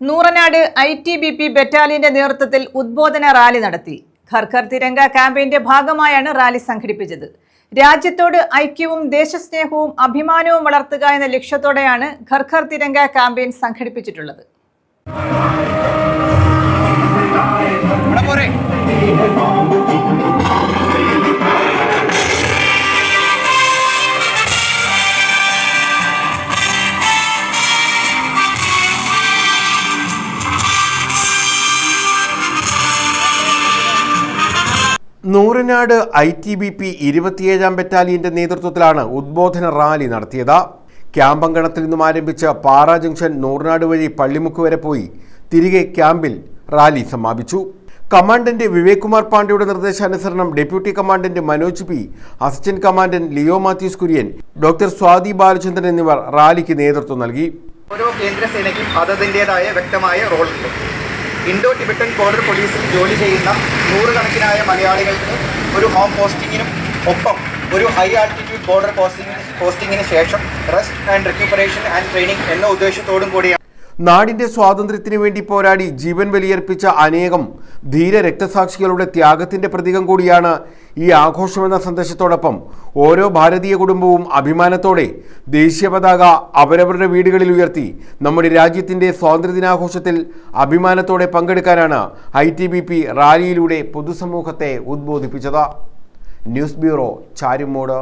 Nooranad I T B P ബറ്റാലിയന്റെ നേതൃത്വത്തിൽ ഉദ്ബോധന rally നടത്തി. ഖർഖർ തിരങ്ക ക്യാമ്പയിന്റെ ഭാഗമായാണ് റാലി സംഘടിപ്പിച്ചത്. രാജ്യത്തോട് ഐക്യവും ദേശസ്നേഹവും അഭിമാനവും വളർത്തുക എന്ന ലക്ഷ്യത്തോടെയാണ് ഖർഖർ Tiranga campaign സംഘടിപ്പിച്ചിട്ടുള്ളത്. Nooranad I T B P ഇരുപത്തിയേഴാം ബറ്റാലിയന്റെ നേതൃത്വത്തിലാണ് ഉദ്ബോധന റാലി നടത്തിയത്. ക്യാമ്പങ്കണത്തിൽ നിന്നും ആരംഭിച്ച് പാറ ജംഗ്ഷൻ നൂറിനാട് വഴി പള്ളിമുക്ക് വരെ പോയി തിരികെ ക്യാമ്പിൽ റാലി സമാപിച്ചു. കമാൻഡന്റ് വിവേക് കുമാർ പാണ്ഡെയുടെ നിർദ്ദേശാനുസരണം deputy commandant Manoj P assistant commandant Leo Mathews Kurian doctor Swathi Balachandran എന്നിവർ റാലിക്ക് നേതൃത്വം നൽകി. ഓരോ കേന്ദ്രസേനയ്ക്കും അതതിന്റെതായ വ്യക്തമായ റോളുണ്ട്. ഇൻഡോ ടിബറ്റൻ ബോർഡർ പോലീസിൽ ജോലി ചെയ്യുന്ന നൂറുകണക്കിനായ മലയാളികൾക്ക് ഒരു ഹോം പോസ്റ്റിങ്ങിനും ഒപ്പം ഒരു ഹൈ ആൾട്ടിറ്റ്യൂഡ് ബോർഡർ പോസ്റ്റിംഗിന് പോസ്റ്റിങ്ങിന് ശേഷം rest and recuperation and training എന്ന ഉദ്ദേശത്തോടും കൂടിയാണ്. നാടിന്റെ സ്വാതന്ത്ര്യത്തിനു വേണ്ടി പോരാടി ജീവൻ ബലിയർപ്പിച്ച അനേകം ധീര രക്തസാക്ഷികളുടെ ത്യാഗത്തിന്റെ പ്രതീകം കൂടിയാണ് ഈ ആഘോഷമെന്ന സന്ദേശത്തോടൊപ്പം ഓരോ ഭാരതീയ കുടുംബവും അഭിമാനത്തോടെ ദേശീയ പതാക അവരവരുടെ വീടുകളിൽ ഉയർത്തി നമ്മുടെ രാജ്യത്തിന്റെ സ്വാതന്ത്ര്യദിനാഘോഷത്തിൽ അഭിമാനത്തോടെ പങ്കെടുക്കാനാണ് ഐ ടി ബി പി റാലിയിലൂടെ പൊതുസമൂഹത്തെ ഉദ്ബോധിപ്പിച്ചത്. News bureau Charummood.